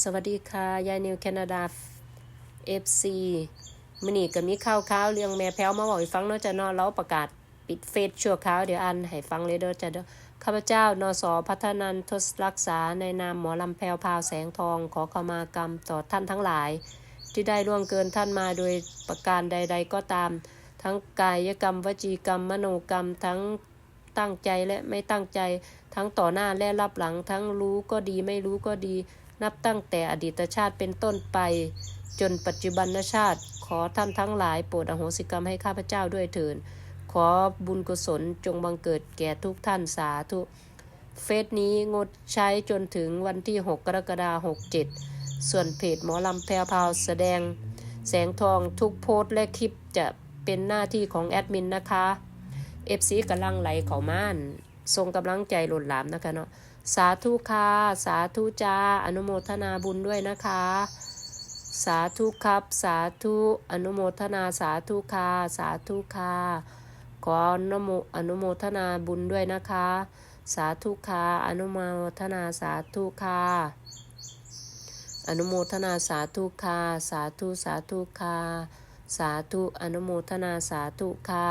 สวัสดีค่ะ ยายนิวแคนาดา FC มือนี้ก็มีข่าวข่าวเรื่องแม่แพ้วมาบอกให้ฟังเนาะจ้ะเนาะเราประกาศปิดเฟซชั่วคราวเดี๋ยวอ่านให้ฟังเลยเด้อจ้ะเด้อข้าพเจ้านสพัฒนันทศรักษาในนามหมอลำแพรวพาวแสงทองขอขมากรรมต่อท่านทั้งหลาย ที่ได้ล่วงเกินท่านมาโดยประการใด ๆ ก็ตาม ทั้งกายกรรมวจีกรรม มโนกรรมทั้งตั้งใจและไม่ตั้งใจ ทั้งต่อหน้าและรับหลัง ทั้งรู้ก็ดีไม่รู้ก็ดี นับตั้งแต่อดีตชาติเป็นต้นไป จนปัจจุบันชาติ ขอท่านทั้งหลายโปรดอโหสิกรรมให้ข้าพเจ้าด้วยเถิดขอบุญกุศลจงบังเกิดแก่ทุกท่านสาธุ เฟซนี้งดใช้จนถึงวันที่ 6 กรกฎาคม67 ส่วนเพจหมอลำแพรพาวแสดง แสงทองทุกโพสต์และคลิปจะเป็นหน้าที่ของแอดมินนะคะ FC กำลังไหลเขาม่าน ส่งกำลังใจหล่นหลามนะคะเนาะสาธุค่ะสาธุจ้าอนุโมทนาบุญด้วยนะคะ สาธุครับ สาธุอนุโมทนาสาธุค่ะสาธุค่ะขออนุโมอนุโมทนาบุญด้วยนะคะ สาธุค่ะอนุโมทนาสาธุค่ะอนุโมทนาสาธุค่ะสาธุสาธุค่ะสาธุอนุโมทนาสาธุค่ะ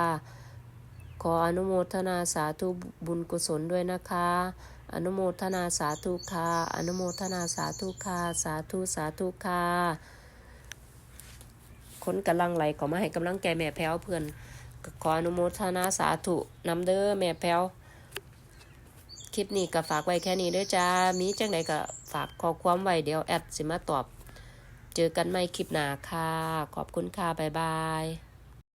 ขออนุโมทนาสาธุบุญกุศลด้วยนะคะ อนุโมทนาสาธุค่ะ อนุโมทนาสาธุค่ะ สาธุสาธุค่ะคนกำลังไหลก็มาให้กำลังใจแม่แพ้วเพื่อนขออนุโมทนาสาธุนำเด้อแม่แพ้วคลิปนี้ก็ฝากไว้แค่นี้ด้อจ้า มีจังไหนก็ฝากข้อความไว้เดี๋ยวแอดสิมาตอบ เจอกันใหม่คลิปหน้าค่ะ ขอบคุณค่ะ บ๊ายบาย